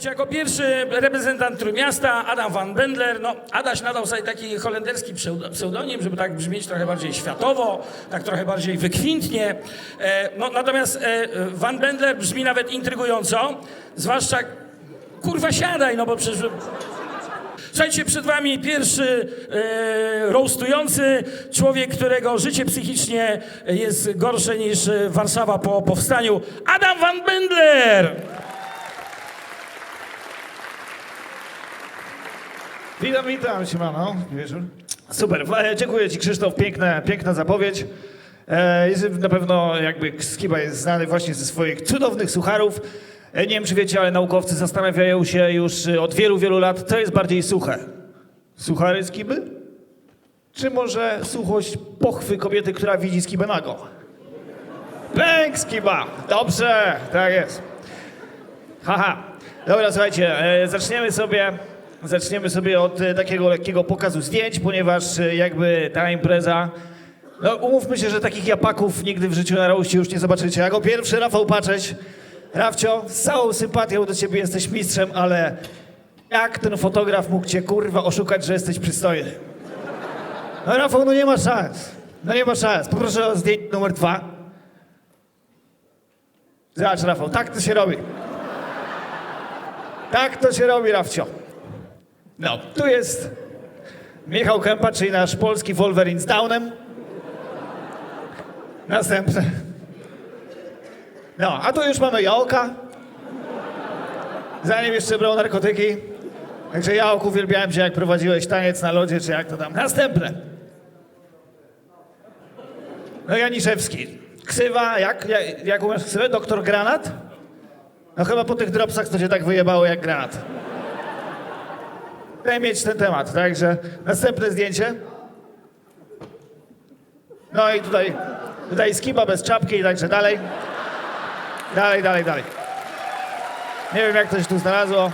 Słuchajcie, jako pierwszy reprezentant Trójmiasta, Adam van Bendler, no Adaś nadał sobie taki holenderski pseudo- pseudonim, żeby tak brzmieć trochę bardziej światowo, tak trochę bardziej wykwintnie. E, no, natomiast e, van Bendler brzmi nawet intrygująco, zwłaszcza kurwa siadaj, no bo przecież... Słuchajcie, przed wami pierwszy e, roastujący człowiek, którego życie psychicznie jest gorsze niż Warszawa po powstaniu. Adam van Bendler! Witam, witam, siemano. Wieczór. Super, e, dziękuję Ci Krzysztof, piękna, piękna zapowiedź. E, jest, na pewno jakby Skiba jest znany właśnie ze swoich cudownych sucharów. E, nie wiem, czy wiecie, ale naukowcy zastanawiają się już od wielu, wielu lat, co jest bardziej suche. Suchary Skiby? Czy może suchość pochwy kobiety, która widzi Skibę nago? Bęk Skiba! Dobrze, tak jest. Haha. Dobra, słuchajcie, zaczniemy sobie, zaczniemy sobie od e, takiego lekkiego pokazu zdjęć, ponieważ e, jakby ta impreza, no umówmy się, że takich japaków nigdy w życiu na roście już nie zobaczycie. Jako pierwszy Rafał Paczeć. Rafcio, z całą sympatią do ciebie jesteś mistrzem, ale jak ten fotograf mógł cię kurwa oszukać, że jesteś przystojny? No Rafał, no nie ma szans. No nie ma szans. Poproszę o zdjęcie numer dwa. Zobacz Rafał, tak to się robi. Tak to się robi, Rafcio. No, tu jest Michał Kępa, czyli nasz polski Wolverine z Downem. Następny. No, a tu już mamy Jaoka. Zanim jeszcze brał narkotyki. Także Jaok, uwielbiałem cię, jak prowadziłeś taniec na lodzie, czy jak to tam. Następne. No Janiszewski. Ksywa, jak, jak, jak umiesz ksywę? Doktor Granat? No chyba po tych dropsach to się tak wyjebało jak granat. Chcę mieć ten temat, także następne zdjęcie. No i tutaj, tutaj skiba bez czapki i także dalej. Dalej, dalej, dalej. Nie wiem jak to się tu znalazło.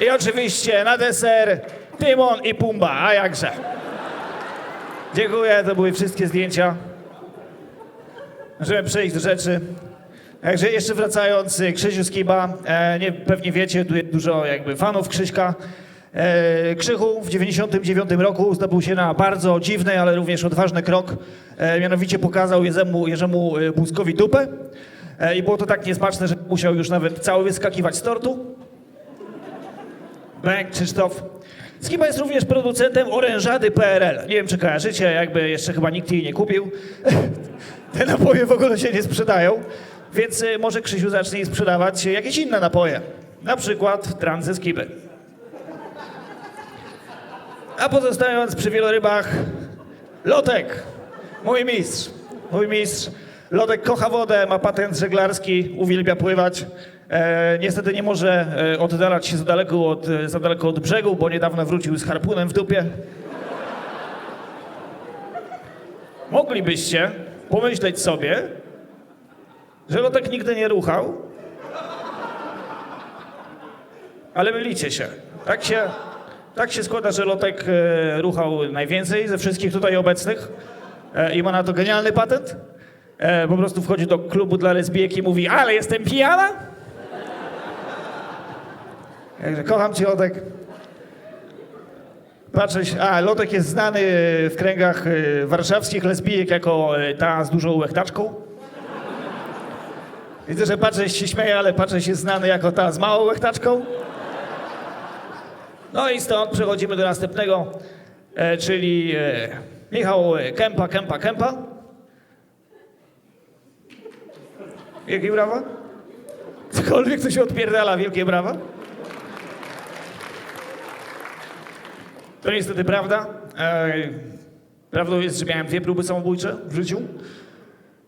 I oczywiście na deser Tymon i Pumba, a jakże. Dziękuję, to były wszystkie zdjęcia. Możemy przejść do rzeczy. Także jeszcze wracając, Krzysiu Skiba, e, nie, pewnie wiecie, tu jest dużo jakby fanów Krzyśka. E, Krzychu w 99 roku zdobył się na bardzo dziwny, ale również odważny krok. E, mianowicie pokazał Jerzemu, Jerzemu e, Buzkowi dupę. I było to tak niesmaczne, że musiał już nawet cały wyskakiwać z tortu. Bęk, Krzysztof. Skiba jest również producentem orężady PRL. Nie wiem, czy kojarzycie, jakby jeszcze chyba nikt jej nie kupił. Te napoje w ogóle się nie sprzedają, więc może Krzysiu zacznie sprzedawać jakieś inne napoje. Na przykład trans ze Skiby. A pozostając przy wielorybach, Lotek, mój mistrz, mój mistrz. Lotek kocha wodę, ma patent żeglarski, uwielbia pływać. E, niestety nie może e, oddalać się za daleko, od, e, za daleko od brzegu, bo niedawno wrócił z harpunem w dupie. Moglibyście pomyśleć sobie, że Lotek nigdy nie ruchał, ale mylicie się. Tak się, tak się składa, że Lotek e, ruchał najwięcej ze wszystkich tutaj obecnych e, i ma na to genialny patent. E, po prostu wchodzi do klubu dla lesbijek i mówi, ale jestem pijana. Także kocham cię, Lotek. Patrzę się, a Lotek jest znany w kręgach warszawskich lesbijek jako ta z dużą łechtaczką. Widzę, że Patrzeć się śmieje, ale Patrzeć jest znany jako ta z małą łechtaczką. No i stąd przechodzimy do następnego, e, czyli e, Michał e, Kępa, Kępa, Kępa. Wielkie brawa? Cokolwiek, co się odpierdala, wielkie brawa. To niestety prawda. E, prawdą jest, że miałem dwie próby samobójcze w życiu.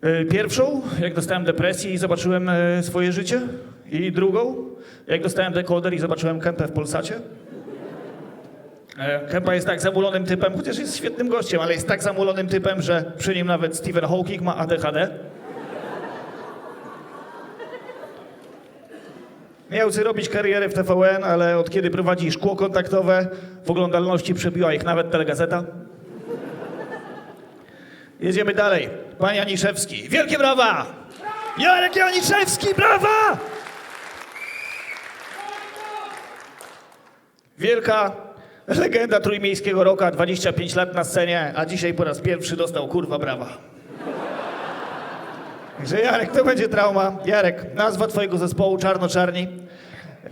E, Pierwszą, jak dostałem depresji i zobaczyłem e, swoje życie. I drugą, jak dostałem dekoder i zobaczyłem Kępę w Polsacie. E, Kępa jest tak zamulonym typem, chociaż jest świetnym gościem, ale jest tak zamulonym typem, że przy nim nawet Stephen Hawking ma ADHD. Miał robić karierę w TVN, ale od kiedy prowadzi szkło kontaktowe, w oglądalności przebiła ich nawet telegazeta. Jedziemy dalej. Pan Janiszewski. Wielkie brawa! Jarek Janiszewski, brawa! Wielka legenda trójmiejskiego roka, 25 lat na scenie, a dzisiaj po raz pierwszy dostał kurwa brawa. Także Jarek, to będzie trauma. Jarek, nazwa twojego zespołu Czarno-Czarni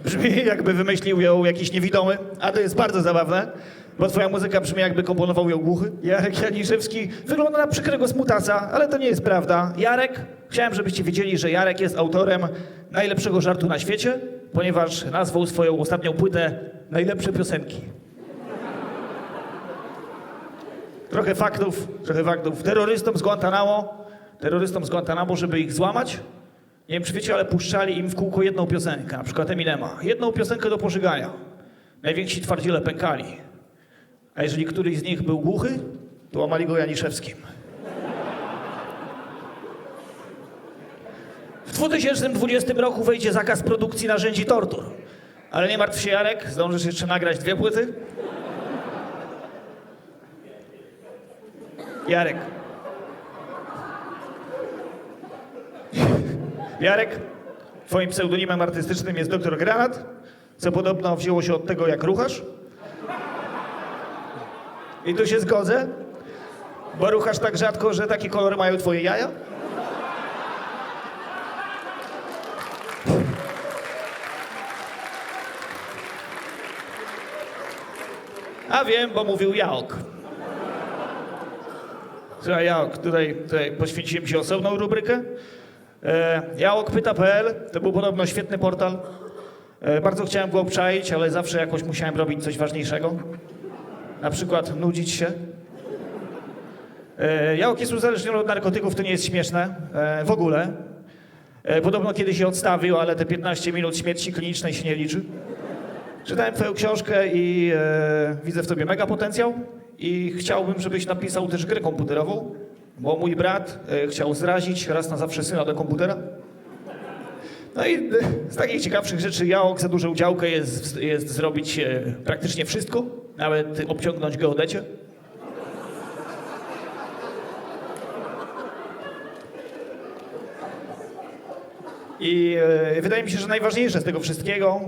brzmi jakby wymyślił ją jakiś niewidomy, a to jest bardzo zabawne, bo twoja muzyka brzmi jakby komponował ją głuchy. Jarek Janiszewski wygląda na przykrego smutasa, ale to nie jest prawda. Jarek, chciałem, żebyście wiedzieli, że Jarek jest autorem najlepszego żartu na świecie, ponieważ nazwał swoją ostatnią płytę Najlepsze piosenki. Trochę faktów, trochę faktów. Terrorystom z Guantanamo, terrorystom z Guantanamo, żeby ich złamać, nie wiem czy wiecie, ale puszczali im w kółko jedną piosenkę, na przykład Eminema. Jedną piosenkę do pożygania. Najwięksi twardziele pękali. A jeżeli któryś z nich był głuchy, to łamali go Janiszewskim. W 2020 roku wejdzie zakaz produkcji narzędzi tortur. Ale nie martw się Jarek, zdążysz jeszcze nagrać dwie płyty? Jarek. Jarek, twoim pseudonimem artystycznym jest doktor Granat, co podobno wzięło się od tego, jak ruchasz. I tu się zgodzę, bo ruchasz tak rzadko, że taki kolor mają twoje jaja. A wiem, bo mówił Jaok. Słuchaj, Jaok, tutaj, tutaj poświęciłem ci osobną rubrykę. E, Jaokpyta.pl to był podobno świetny portal. E, bardzo chciałem go obczaić, ale zawsze jakoś musiałem robić coś ważniejszego. Na przykład nudzić się. E, Jaok jest uzależniony od narkotyków, to nie jest śmieszne e, w ogóle. E, podobno kiedyś się odstawił, ale te 15 minut śmierci klinicznej się nie liczy. Czytałem twoją książkę i e, widzę w tobie mega potencjał i chciałbym, żebyś napisał też grę komputerową, bo mój brat e, chciał zrazić raz na zawsze syna do komputera. No i e, z takich ciekawszych rzeczy Jaok za dużą działkę jest, jest zrobić e, praktycznie wszystko, nawet obciągnąć geodecie. I wydaje mi się, że najważniejsze z tego wszystkiego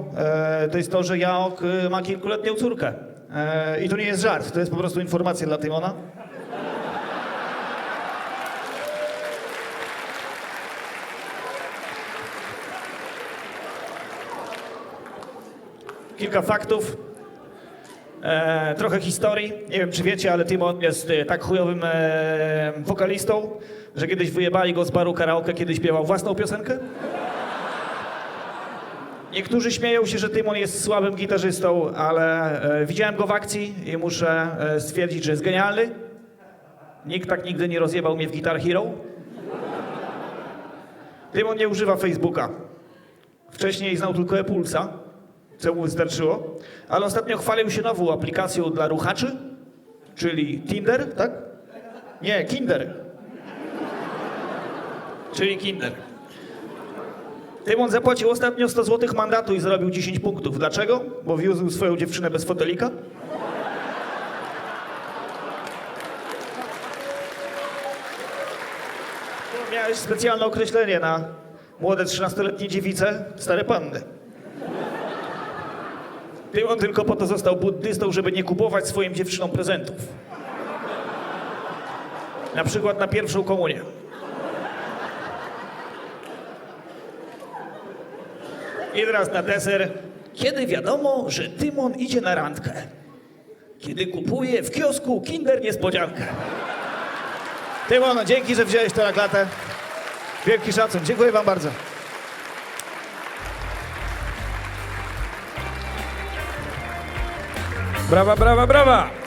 to jest to, że Jaok ma kilkuletnią córkę. E, I to nie jest żart, to jest po prostu informacja dla Tymona. Kilka faktów, e, trochę historii. Nie wiem, czy wiecie, ale Tymon jest e, tak chujowym e, wokalistą, że kiedyś wyjebali go z baru karaoke, kiedy śpiewał własną piosenkę. Niektórzy śmieją się, że Tymon jest słabym gitarzystą, ale e, widziałem go w akcji i muszę e, stwierdzić, że jest genialny. Nikt tak nigdy nie rozjebał mnie w Guitar Hero. Tymon nie używa Facebooka. Wcześniej znał tylko Epulsa, co mu wystarczyło, ale ostatnio chwalił się nową aplikacją dla ruchaczy, czyli Tinder, tak? Nie, Kinder. Czyli Kinder. Tymon zapłacił ostatnio 100 zł mandatu i zarobił 10 punktów. Dlaczego? Bo wiózł swoją dziewczynę bez fotelika? Tu Miałeś specjalne określenie na młode 13-letnie dziewice, stare panny. Tymon tylko po to został buddystą, żeby nie kupować swoim dziewczynom prezentów. Na przykład na pierwszą komunię. I teraz na deser. Kiedy wiadomo, że Tymon idzie na randkę? Kiedy kupuje w kiosku Kinder Niespodziankę. Tymon, dzięki, że wziąłeś to na klatę. Wielki szacun. Dziękuję wam bardzo. Brawa, brawa, brawa!